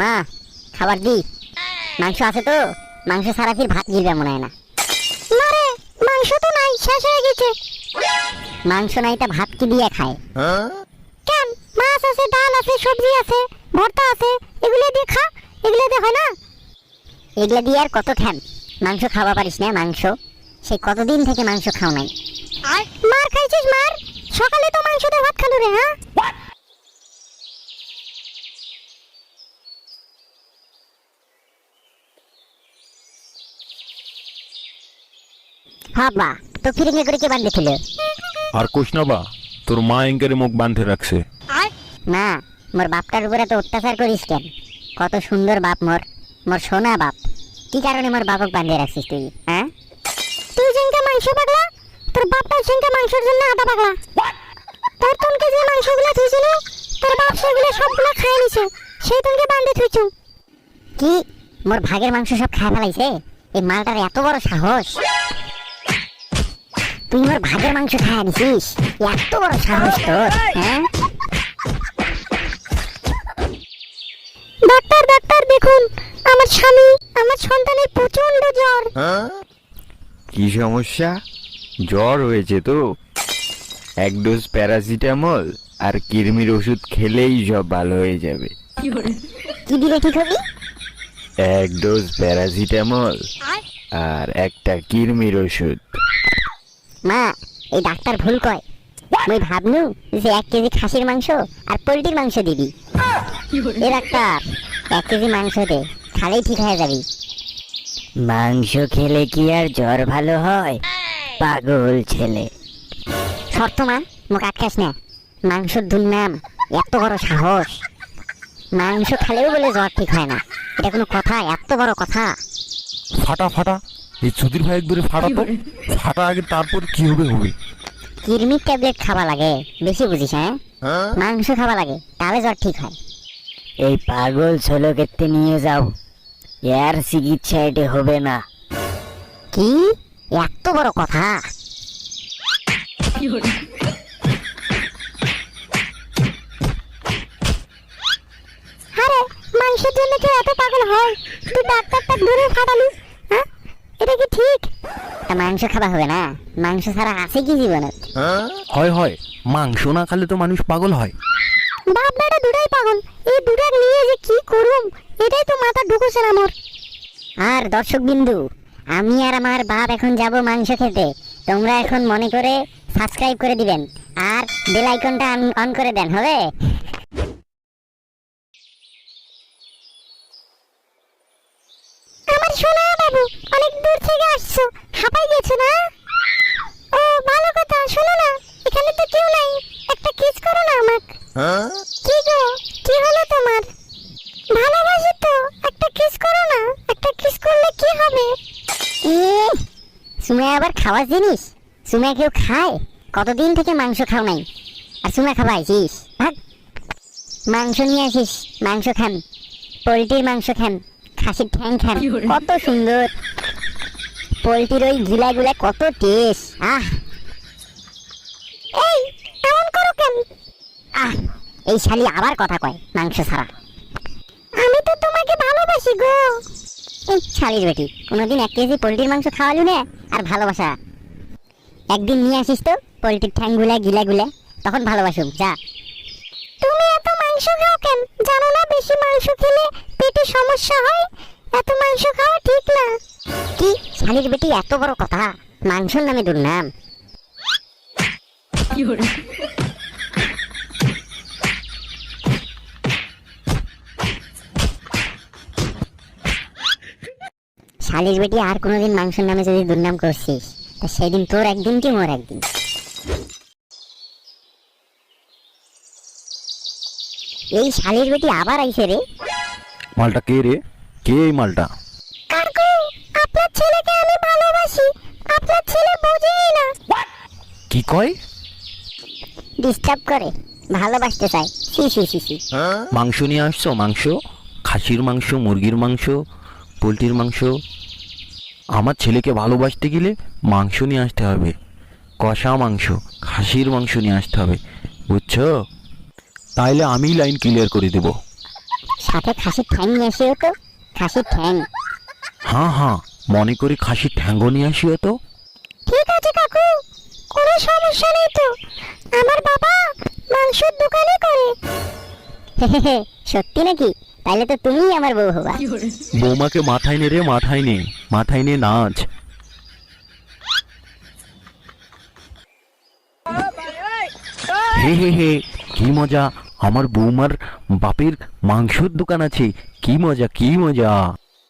মা খাবার দি মাংস আছে তো? মাংস ছাড়া ফির ভাত গিলবে মনে হয় না। না রে মাংস তো নাই শেষ হয়ে গেছে। মাংস নাই তা ভাত কি দিয়ে খায়? কেন? মাছ আছে ডাল আছে সবজি আছে ভর্তা আছে এগুলো দিয়ে খা এগুলো দিয়ে হয় না? এগুলো দিয়ে আর কত খান মাংস খাওয়া পারিস না মাংস। সেই কতদিন থেকে মাংস খাও নাই? মার খাইছিস মার সকালে তো মাংস দিয়ে ভাত খালু রে হ্যাঁ হাবা তো ফিরিঙ্গে করে কে বান্ধেছিল আর কোষ না বা তোর মা এঙ্কারে মুখ বাঁধে রাখছে। না মোর বাপটার উপরে তো অত্যাচার করিস কেন? কত সুন্দর বাপ মোর মোর সোনা বাপ। কি কারণে মোর বাপক বাঁধিয়ে রাখছিস তুই হ্যাঁ? তুই মাংস পাগলা? তোর বাপটা মাংসের জন্য আদা পাগলা। তোর তনকে যে মাংসগুলো থুইছিল তোর বাপ সেগুলো সবগুলো খায় নিছে সেই তনকে বান্ধে থুইছু কি? মোর ভাগের মাংস সব খায় ফেলাইছে? এই মালটার এত বড় সাহস। তুই মোর ভাগের মাংস খায় নিছিস এত বড় সাহস তোর হ্যাঁ? ডাক্তার ডাক্তার দেখুন। আমার স্বামী আমার সন্তানের প্রচণ্ড জ্বর। কি সমস্যা? জ্বর হয়েছে তো। এক ডোজ প্যারাসিটামল আর কিরমির ওষুধ খেলেই সব ভালো হয়ে যাবে। কি দিলে ঠিক হবি? এক ডোজ প্যারাসিটামল আর? একটা কিরমির ওষুধ। মা এই ডাক্তার ভুল কয়। মুই ভাবনু যে এক কেজি খাসির মাংস আর পোলট্রির মাংস দিবি। এ ডাক্তার এক কেজি মাংস দে খালেই ঠিক হয়ে যাবি। মাংস খেলে কি আর জ্বর ভালো হয়? পাগল ছেলে। শর্ত মা মুখ আটকাস না। মাংসর দুর্নাম এত বড় সাহস। মাংস খালেও বলে জ্বর ঠিক হয় না। এটা কোনো কথা এত বড় কথা। ফাটা ফাটা। এই সুধীর ভাই একবারে ফাটা তো। ফাটা আগে তারপর কি হবে হবে? কিরমির ট্যাবলেট খাওয়া লাগে বেশি বুঝিস হ্যাঁ? মাংস খাওয়া লাগে তাহলে জ্বর ঠিক হয়। এই পাগল ছেলেকে নিয়ে যাও। এর চিকিৎসা এটি হবে না। কি? এত বড় কথা? আরে মাংসের জন্য কেউ এত পাগল হয়? তুই ডাক্তারটা ধরে ফাটালি। হ্যাঁ এটা কি ঠিক? তা মাংস খাওয়া হবে না। মাংস ছাড়া আছে কি জীবনে? হয় হয়। মাংস না খেলে তো মানুষ পাগল হয়। বাপ দুটাই পাগল। এই দুটার নিয়ে যে কি করুম এটাই তো মাথা ঢুকুছে আমার। আর দর্শক বিন্দু আমি আর আমার বাপ এখন যাব মাংস খেতে। তোমরা এখন মনে করে সাবস্ক্রাইব করে দিবেন। আর বেল আইকনটা অন করে দেন হবে আমার সোনা বাবু অনেক দূর থেকে আসছো হাঁপাই গেছো না ও ভালো কথা শোনো না এখানে তো কেউ নাই একটা কিস করো না আমাকে কি গো কি হলো তোমার ভালোবাসি তো একটা কিস করো না একটা কিস করলে কি হবে সুমা আবার খাওয়ার জিনিস? সুমা কেউ খায়? কতদিন থেকে মাংস খাও নাই? আর সুমা খাওয়াইছিস ভাগ। মাংস নিয়ে আসিস মাংস খান। পোলট্রির মাংস খান খাসির ঠ্যাং খান। কত সুন্দর। পোলট্রির ওই গিলা গুলা কত টেস্ট। আহ। এই এমন করো কেন? আহ এই শালি আবার কথা কয় মাংস ছাড়া আমি তো তোমাকে ভালোবাসি গো এই শালির বেটি কোনোদিন এক কেজি পোলট্রির মাংস খাওয়ালু না আর ভালোবাসা। একদিন নিয়ে আসিস তো পোলট্রির ঠ্যাংগুলা গিলাগুলা তখন ভালোবাসুম যা। তুমি এত মাংস খাও কেন? জানো না বেশি মাংস খেলে পেটে সমস্যা হয়? এত মাংস খাওয়া ঠিক না। কি? শালির বেটি এত বড় কথা? মাংসর নামে দুর্নাম। শালির বেটি আর কোনোদিন মাংসের নামে যদি দুর্নাম করছিস তা সেদিন তোর একদিন কি মোর একদিন? এই শালির বেটি আবার আইছে রে। মালটা কে রে? কে এই মালটা? কাকু আপনার ছেলেকে আমি ভালোবাসি আপনার ছেলে বোঝেই না। কি কয়? ডিস্টার্ব করে ভালোবাসতে চায়। সি সি সি সি। মাংস নিয়ে আসছো? মাংস? খাসির মাংস মুরগির মাংস পোলট্রির মাংস? আমার ছেলেকে ভালোবাসতে গেলে মাংস নিয়ে আসতে হবে। কষা মাংস খাসির মাংস নিয়ে আসতে হবে বুঝছ? তাইলে আমি লাইন ক্লিয়ার করে দেবো। সাথে খাসির ঠ্যাং নিয়ে আসিও তো খাসির ঠ্যাং। হ্যাঁ হ্যাঁ মনে করি খাসির ঠ্যাঙ্গো নিয়ে আসিও তো। ঠিক আছে কাকু কোনো সমস্যা নেই তো। আমার বাবা মাংসের দোকানে করে। সত্যি নাকি? তাহলে তো তুমিই আমার বউ হবা। বৌমাকে মাথায় নে রে, মাথায় নে মাথায় নে নাচ। হে হে হে, কি মজা, আমার বৌমার বাপের মাংসর দোকান আছে, কি মজা কি মজা।